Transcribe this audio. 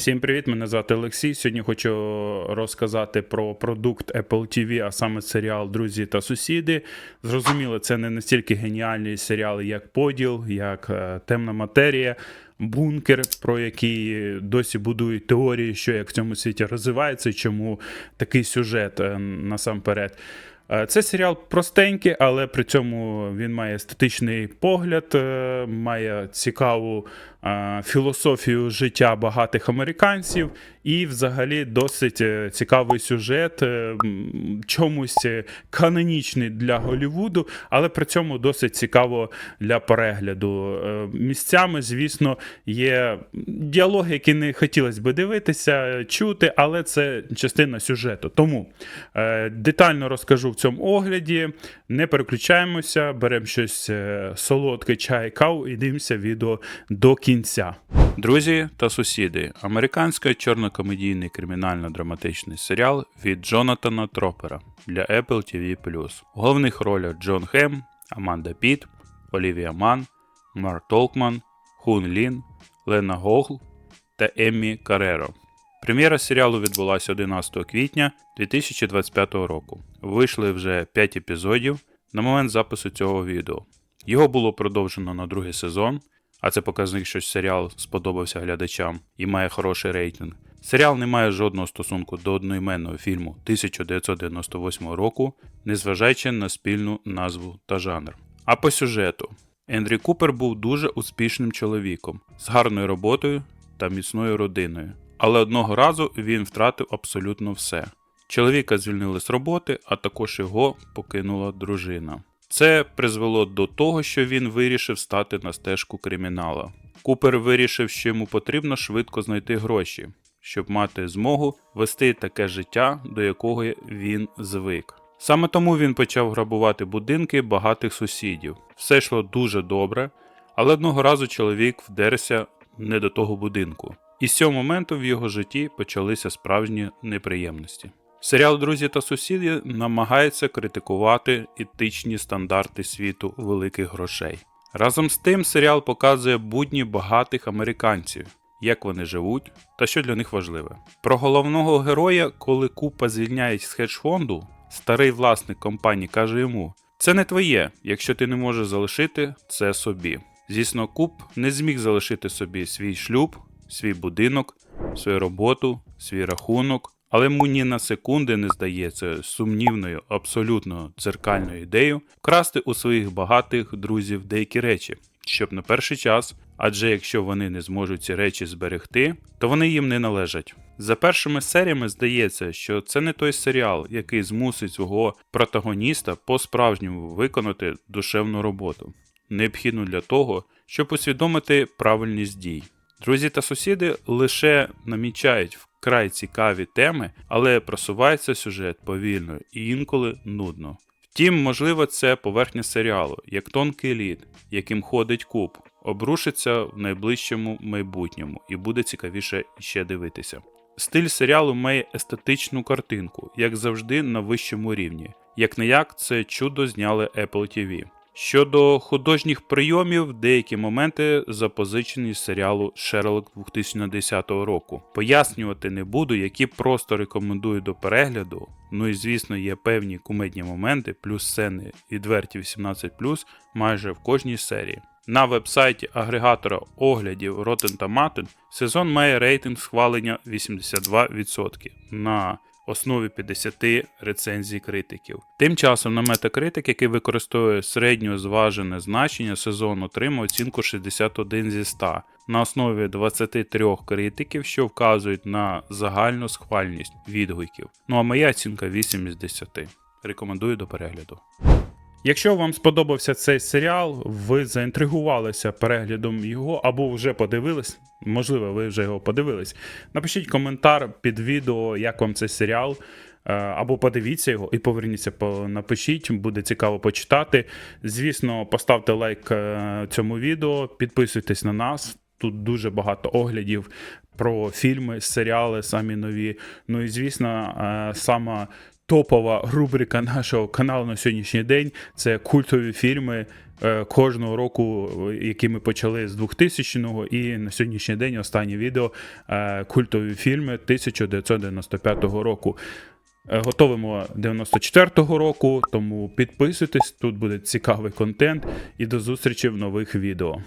Всім привіт! Мене звати Олексій. Сьогодні хочу розказати про продукт Apple TV, а саме серіал Друзі та сусіди. Зрозуміло, це не настільки геніальні серіали, як Поділ, як е, Темна матерія, Бункер, про який досі будують теорії, що як в цьому світі розвивається, чому такий сюжет е, насамперед. Е, Це серіал простенький, але при цьому він має естетичний погляд, е, має цікаву філософію життя багатих американців і, взагалі, досить е, цікавий сюжет, е, чомусь е, канонічний для Голлівуду, але при цьому досить цікаво для перегляду. Е, Місцями, звісно, є діалоги, які не хотілося би дивитися, чути, але це частина сюжету. Тому е, детально розкажу в цьому огляді. Не переключаємося, беремо щось е, солодке, чай, каву і дивимося відео до кінця. Друзі та сусіди, американський чорнокомедійний кримінально-драматичний серіал від Джонатана Тропера для Apple TV+. У головних ролях Джон Хем, Аманда Піт, Олівія Ман, Марк Толкман, Хун Лін, Лена Гогл та Еммі Кареро. Прем'єра серіалу відбулася 11 квітня 2025 року. Вийшли вже 5 епізодів на момент запису цього відео. Його було продовжено на другий сезон, а це показник, що серіал сподобався глядачам і має хороший рейтинг. Серіал не має жодного стосунку до одноіменного фільму 1998 року, незважаючи на спільну назву та жанр. А по сюжету Ендрі Купер був дуже успішним чоловіком з гарною роботою та міцною родиною. Але одного разу він втратив абсолютно все. Чоловіка звільнили з роботи, а також його покинула дружина. Це призвело до того, що він вирішив стати на стежку кримінала. Купер вирішив, що йому потрібно швидко знайти гроші, щоб мати змогу вести таке життя, до якого він звик. Саме тому він почав грабувати будинки багатих сусідів. Все йшло дуже добре, але одного разу чоловік вдерся не до того будинку. І з цього моменту в його житті почалися справжні неприємності. Серіал Друзі та сусіди намагається критикувати етичні стандарти світу великих грошей. Разом з тим, серіал показує будні багатих американців, як вони живуть та що для них важливе. Про головного героя, коли Купа звільняють з хедж-фонду, старий власник компанії каже йому: це не твоє, якщо ти не можеш залишити це собі. Звісно, Куп не зміг залишити собі свій шлюб, свій будинок, свою роботу, свій рахунок, але йому ні на секунди не здається сумнівною, абсолютно дзеркальною ідеєю вкрасти у своїх багатих друзів деякі речі, щоб на перший час, адже якщо вони не зможуть ці речі зберегти, то вони їм не належать. За першими серіями здається, що це не той серіал, який змусить свого протагоніста по-справжньому виконати душевну роботу, необхідну для того, щоб усвідомити правильність дій. Друзі та сусіди лише намічають вкрай цікаві теми, але просувається сюжет повільно і інколи нудно. Втім, можливо, це поверхня серіалу, як тонкий лід, яким ходить куб, обрушиться в найближчому майбутньому і буде цікавіше ще дивитися. Стиль серіалу має естетичну картинку, як завжди, на вищому рівні. Як не як, це чудо зняли Apple TV. Щодо художніх прийомів, деякі моменти запозичені з серіалу Шерлок 2010 року. Пояснювати не буду, які просто рекомендую до перегляду. Ну і звісно, є певні кумедні моменти, плюс сцени відверті 18 майже в кожній серії. На вебсайті агрегатора оглядів Rotten Tomato сезон має рейтинг схвалення 82% на основі 50 рецензій критиків. Тим часом на Metacritic, який використовує середньо зважене значення, сезон отримав оцінку 61 зі 100 на основі 23 критиків, що вказують на загальну схвальність відгуків. Ну а моя оцінка 8 із 10. Рекомендую до перегляду. Якщо вам сподобався цей серіал, ви заінтригувалися переглядом його або вже подивились, можливо, ви вже його подивились. Напишіть коментар під відео, як вам цей серіал. е, Або подивіться його і поверніться, по- напишіть, буде цікаво почитати. Звісно, поставте лайк е, цьому відео, підписуйтесь на нас. Тут дуже багато оглядів про фільми, серіали самі нові. Ну і звісно, е, сама топова рубрика нашого каналу на сьогоднішній день. Це культові фільми е, кожного року, е, які ми почали з 2000-го, і на сьогоднішній день останнє відео е, культові фільми 1995 року. Готовимо 94-го року, тому підписуйтесь, тут буде цікавий контент і до зустрічі в нових відео.